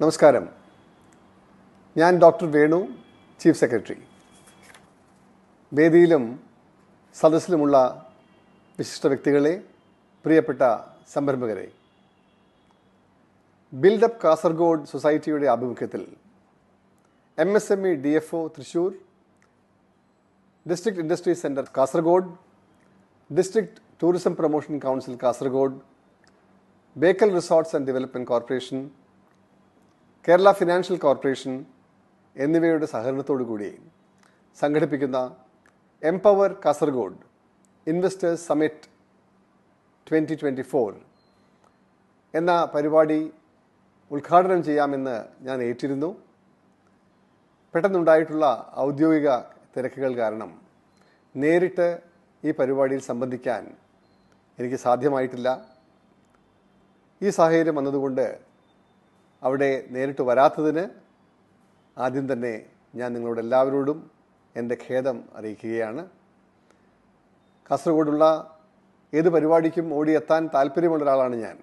നമസ്കാരം. ഞാൻ doctor Venu chief secretary. വേദിയിലും സദസ്സിലുമുള്ള വിശിഷ്ട വ്യക്തികളെ പ്രിയപ്പെട്ട സംരംഭകരെ. ബിൽഡപ്പ് കാസർഗോഡ് സൊസൈറ്റിയുടെ ആഭിമുഖ്യത്തിൽ M S M E D F O Thrissur district industry centre Kasaragod district tourism promotion council Kasaragod Bekal resorts and development corporation Kerala financial corporation എന്നിവയുടെ സഹകരണത്തോടു കൂടി സംഘടിപ്പിക്കുന്ന empower Kasaragod investors summit twenty twenty four എന്ന പരിപാടി ഉദ്ഘാടനം ചെയ്യാമെന്ന് ഞാൻ ഏറ്റിരുന്നു. പെട്ടെന്നുണ്ടായിട്ടുള്ള ഔദ്യോഗിക തിരക്കുകൾ കാരണം നേരിട്ട് ഈ പരിപാടിയിൽ സംബന്ധിക്കാൻ എനിക്ക് സാധ്യമായിട്ടില്ല. ഈ സാഹചര്യം വന്നതുകൊണ്ട് അവിടെ നേരിട്ട് വരാത്തതിന് ആദ്യം തന്നെ ഞാൻ നിങ്ങളോട് എല്ലാവരോടും എന്റെ ഖേദം അറിയിക്കുകയാണ്. കാസർഗോഡുള്ള ഏത് പരിപാടിക്കും ഓടിയെത്താൻ താല്പര്യമുള്ള ഒരാളാണ് ഞാൻ.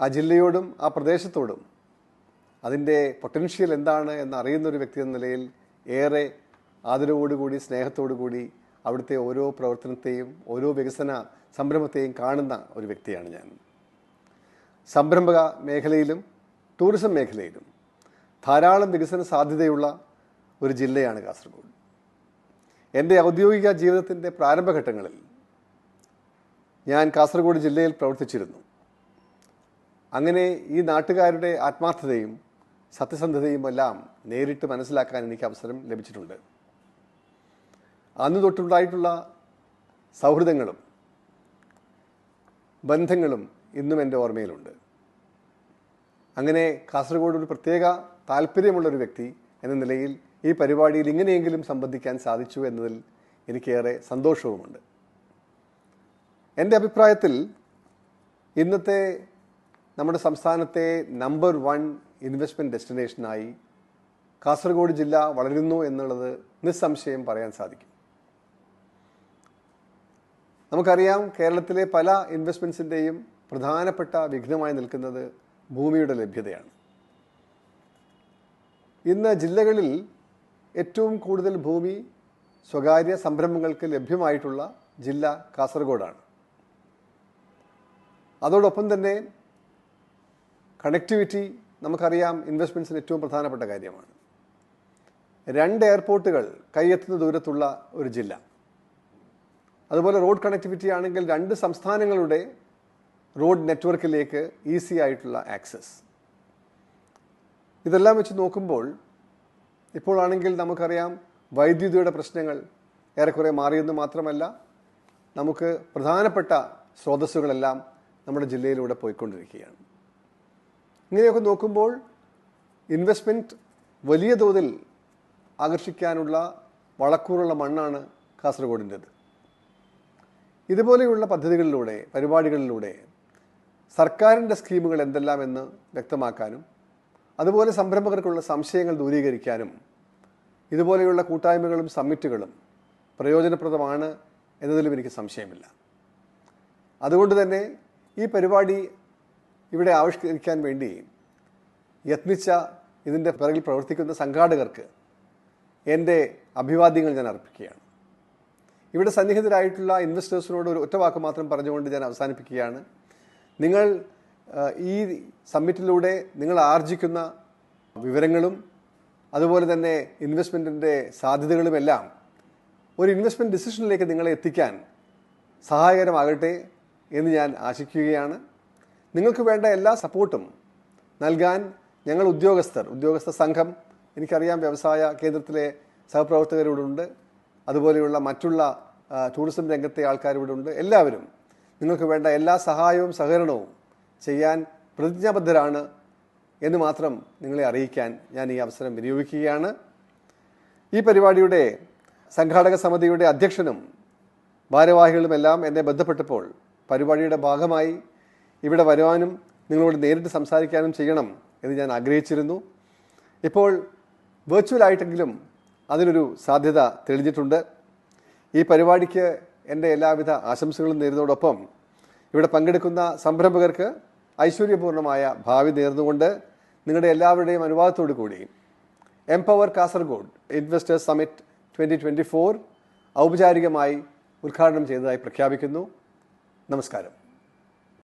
ആ ജില്ലയോടും ആ പ്രദേശത്തോടും അതിന്റെ പൊട്ടൻഷ്യൽ എന്താണ് എന്ന് അറിയുന്ന ഒരു വ്യക്തി എന്ന നിലയിൽ ഏറെ ആദരവോടുകൂടി സ്നേഹത്തോടുകൂടി അവിടുത്തെ ഓരോ പ്രവർത്തനത്തെയും ഓരോ വികസന സംരംഭത്തെയും കാണുന്ന ഒരു വ്യക്തിയാണ് ഞാൻ. സംരംഭക മേഖലയിലും ടൂറിസം മേഖലയിലും ധാരാളം വികസന സാധ്യതയുള്ള ഒരു ജില്ലയാണ് കാസർഗോഡ്. എന്റെ ഔദ്യോഗിക ജീവിതത്തിന്റെ പ്രാരംഭഘട്ടങ്ങളിൽ ഞാൻ കാസർഗോഡ് ജില്ലയിൽ പ്രവർത്തിച്ചിരുന്നു. അങ്ങനെ ഈ നാട്ടുകാരുടെ ആത്മാർത്ഥതയും സത്യസന്ധതയും എല്ലാം നേരിട്ട് മനസ്സിലാക്കാൻ എനിക്ക് അവസരം ലഭിച്ചിട്ടുണ്ട്. അന്ന് തൊട്ടുണ്ടായിട്ടുള്ള സൗഹൃദങ്ങളും ബന്ധങ്ങളും ഇന്നും എന്റെ ഓർമ്മയിലുണ്ട്. അങ്ങനെ കാസർഗോഡ് ഒരു പ്രത്യേക താല്പര്യമുള്ള ഒരു വ്യക്തി എന്ന നിലയിൽ ഈ പരിപാടിയിൽ ഇങ്ങനെയെങ്കിലും സംബന്ധിക്കാൻ സാധിച്ചു എന്നതിൽ എനിക്കേറെ സന്തോഷവുമുണ്ട്. എന്റെ അഭിപ്രായത്തിൽ ഇന്നത്തെ നമ്മുടെ സംസ്ഥാനത്തെ നമ്പർ വൺ ഇൻവെസ്റ്റ്മെന്റ് ഡെസ്റ്റിനേഷനായി കാസർഗോഡ് ജില്ല വളരുന്നു എന്നുള്ളത് നിസ്സംശയം പറയാൻ സാധിക്കും. നമുക്കറിയാം കേരളത്തിലെ പല ഇൻവെസ്റ്റ്മെന്റ്സിന്റെയും പ്രധാനപ്പെട്ട വിഘ്നമായി നിൽക്കുന്നത് ഭൂമിയുടെ ലഭ്യതയാണ്. ഇന്ന് ജില്ലകളിൽ ഏറ്റവും കൂടുതൽ ഭൂമി സ്വകാര്യ സംരംഭങ്ങൾക്ക് ലഭ്യമായിട്ടുള്ള ജില്ല കാസർഗോഡാണ്. അതോടൊപ്പം തന്നെ കണക്ടിവിറ്റി നമുക്കറിയാം ഇൻവെസ്റ്റ്മെന്റ്സിന് ഏറ്റവും പ്രധാനപ്പെട്ട കാര്യമാണ്. രണ്ട് എയർപോർട്ടുകൾ കൈയെത്തുന്ന ദൂരത്തുള്ള ഒരു ജില്ല. അതുപോലെ റോഡ് കണക്ടിവിറ്റി ആണെങ്കിൽ രണ്ട് സംസ്ഥാനങ്ങളുടെ റോഡ് നെറ്റ്വർക്കിലേക്ക് ഈസി ആയിട്ടുള്ള ആക്സസ്. ഇതെല്ലാം വെച്ച് നോക്കുമ്പോൾ ഇപ്പോഴാണെങ്കിൽ നമുക്കറിയാം വൈദ്യുതിയുടെ പ്രശ്നങ്ങൾ ഏറെക്കുറെ മാറിയെന്ന് മാത്രമല്ല നമുക്ക് പ്രധാനപ്പെട്ട സ്രോതസ്സുകളെല്ലാം നമ്മുടെ ജില്ലയിലൂടെ പോയിക്കൊണ്ടിരിക്കുകയാണ്. ഇങ്ങനെയൊക്കെ നോക്കുമ്പോൾ ഇൻവെസ്റ്റ്മെന്റ് വലിയ തോതിൽ ആകർഷിക്കാനുള്ള വളക്കൂറുള്ള മണ്ണാണ് കാസർഗോഡിന്റെത്. ഇതുപോലെയുള്ള പദ്ധതികളിലൂടെ പരിപാടികളിലൂടെ സർക്കാരിന്റെ സ്കീമുകൾ എന്തെല്ലാം എന്ന് വ്യക്തമാക്കാനും അതുപോലെ സംരംഭകർക്കുള്ള സംശയങ്ങൾ ദൂരീകരിക്കാനും ഇതുപോലെയുള്ള കൂട്ടായ്മകളും സമ്മിറ്റുകളും പ്രയോജനപ്രദമാണ് എന്നതിലും എനിക്ക് സംശയമില്ല. അതുകൊണ്ട് തന്നെ ഈ പരിപാടി ഇവിടെ ആവിഷ്കരിക്കാൻ വേണ്ടി യത്നിച്ച ഇതിന്റെ പിറകിൽ പ്രവർത്തിക്കുന്ന സംഘാടകർക്ക് എന്റെ അഭിവാദ്യങ്ങൾ ഞാൻ അർപ്പിക്കുകയാണ്. ഇവിടെ സന്നിഹിതരായിട്ടുള്ള ഇൻവെസ്റ്റേഴ്സിനോട് ഒരു ഒറ്റ വാക്ക് മാത്രം പറഞ്ഞുകൊണ്ട് ഞാൻ അവസാനിപ്പിക്കുകയാണ്. നിങ്ങൾ ഈ സമ്മിറ്റിലൂടെ നിങ്ങൾ ആർജിക്കുന്ന വിവരങ്ങളും അതുപോലെ തന്നെ ഇൻവെസ്റ്റ്മെന്റിന്റെ സാധ്യതകളുമെല്ലാം ഒരു ഇൻവെസ്റ്റ്മെന്റ് ഡിസിഷനിലേക്ക് നിങ്ങളെ എത്തിക്കാൻ സഹായകരമാകട്ടെ എന്ന് ഞാൻ ആശിക്കുകയാണ്. നിങ്ങൾക്ക് വേണ്ട എല്ലാ സപ്പോർട്ടും നൽകാൻ ഞങ്ങൾ ഉദ്യോഗസ്ഥർ ഉദ്യോഗസ്ഥ സംഘം എനിക്കറിയാം വ്യവസായ കേന്ദ്രത്തിലെ സഹപ്രവർത്തകരിവിടുണ്ട് അതുപോലെയുള്ള മറ്റുള്ള ടൂറിസം രംഗത്തെ ആൾക്കാരിവിടുണ്ട് എല്ലാവരും നിങ്ങൾക്ക് വേണ്ട എല്ലാ സഹായവും സഹകരണവും ചെയ്യാൻ പ്രതിജ്ഞാബദ്ധരാണ് എന്ന് മാത്രം നിങ്ങളെ അറിയിക്കാൻ ഞാൻ ഈ അവസരം വിനിയോഗിക്കുകയാണ്. ഈ പരിപാടിയുടെ സംഘാടക സമിതിയുടെ അധ്യക്ഷനും ഭാരവാഹികളുമെല്ലാം എന്നെ ബന്ധപ്പെട്ടപ്പോൾ പരിപാടിയുടെ ഭാഗമായി ഇവിടെ വരുവാനും നിങ്ങളോട് നേരിട്ട് സംസാരിക്കാനും ചെയ്യണം എന്ന് ഞാൻ ആഗ്രഹിച്ചിരുന്നു. ഇപ്പോൾ വെർച്വലായിട്ടെങ്കിലും അതിനൊരു സാധ്യത തെളിഞ്ഞിട്ടുണ്ട്. ഈ പരിപാടിക്ക് എന്റെ എല്ലാവിധ ആശംസകളും നേരുന്നതോടൊപ്പം ഇവിടെ പങ്കെടുക്കുന്ന സംരംഭകർക്ക് ഐശ്വര്യപൂർണമായ ഭാവി നേർന്നുകൊണ്ട് നിങ്ങളുടെ എല്ലാവരുടെയും അനുവാദത്തോടു കൂടി empower Kasaragod investors summit twenty twenty four ഔപചാരികമായി ഉദ്ഘാടനം ചെയ്തതായി പ്രഖ്യാപിക്കുന്നു. നമസ്കാരം.